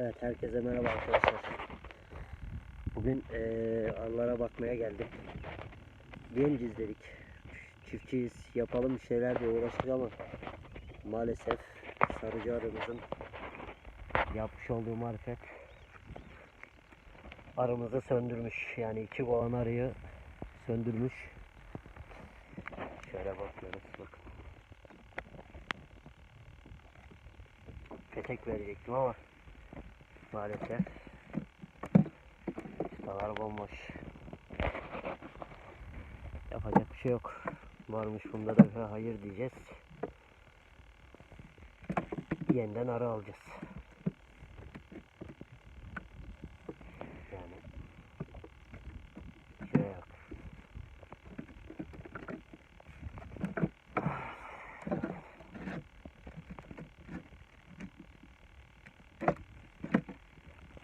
Evet herkese merhaba arkadaşlar. Bugün eee arılara bakmaya geldim. Genciz dedik. Çiftçiyiz yapalım bir şeyler diye uğraştık ama maalesef sarıcı arımızın yapmış olduğu marifet arımızı söndürmüş. Yani içi olan arıyı söndürmüş. Şöyle bakıyoruz bakın. Petek verecektim ama maalesef çıtalar bomboş. Yapacak bir şey yok. Varmış bunda da hayır diyeceğiz. Yeniden ara alacağız. Yani şey yok.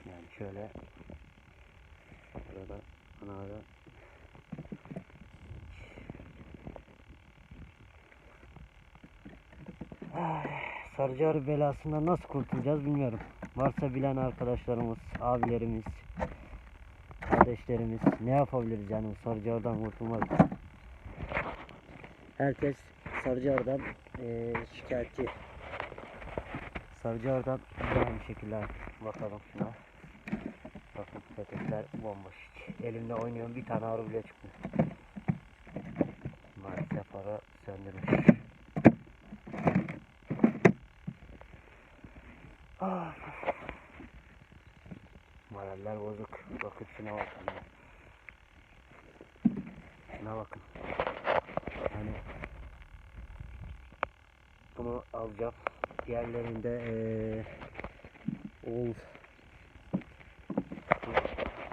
Yani şöyle arada anada Ay, Sarıcı arı belasından nasıl kurtulacağız bilmiyorum. Varsa bilen arkadaşlarımız, abilerimiz, kardeşlerimiz ne yapabiliriz yani bu kurtulmak için? Herkes sarıcı eee şikayetçi. Sarıcı arıdan aynı şekilde bakalım şuna. Bakın petekler bomboş. Hiç Elimde oynuyorum bir tane arı bile çıkmıyor. Maalesef arı söndürmüş. Ah. Moraller bozuk. Bakın şuna bakın. ya. Şuna bakın. Yani bunu alacağım. Diğerlerinde eee oğul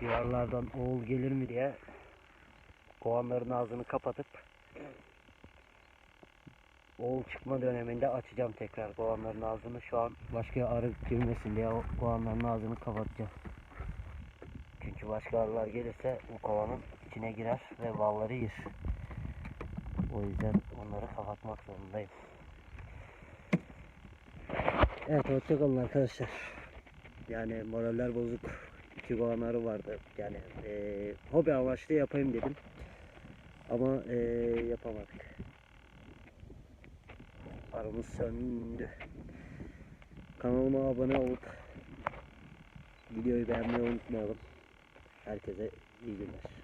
diyarlardan oğul gelir mi diye kovanların ağzını kapatıp oğul çıkma döneminde açacağım tekrar kovanların ağzını. Şu an başka arı girmesin diye kovanların ağzını kapatacağım. Çünkü başka arılar gelirse bu kovanın içine girer ve balları yer. O yüzden onları kapatmak zorundayım. Evet hoşçakalın arkadaşlar. Yani moraller bozuk. İki kovan arı vardı. Yani eee hobi amaçlı yapayım dedim. Ama eee yapamadık. Aramız söndü. Kanalıma abone olup videoyu beğenmeyi unutmayalım. Herkese iyi günler.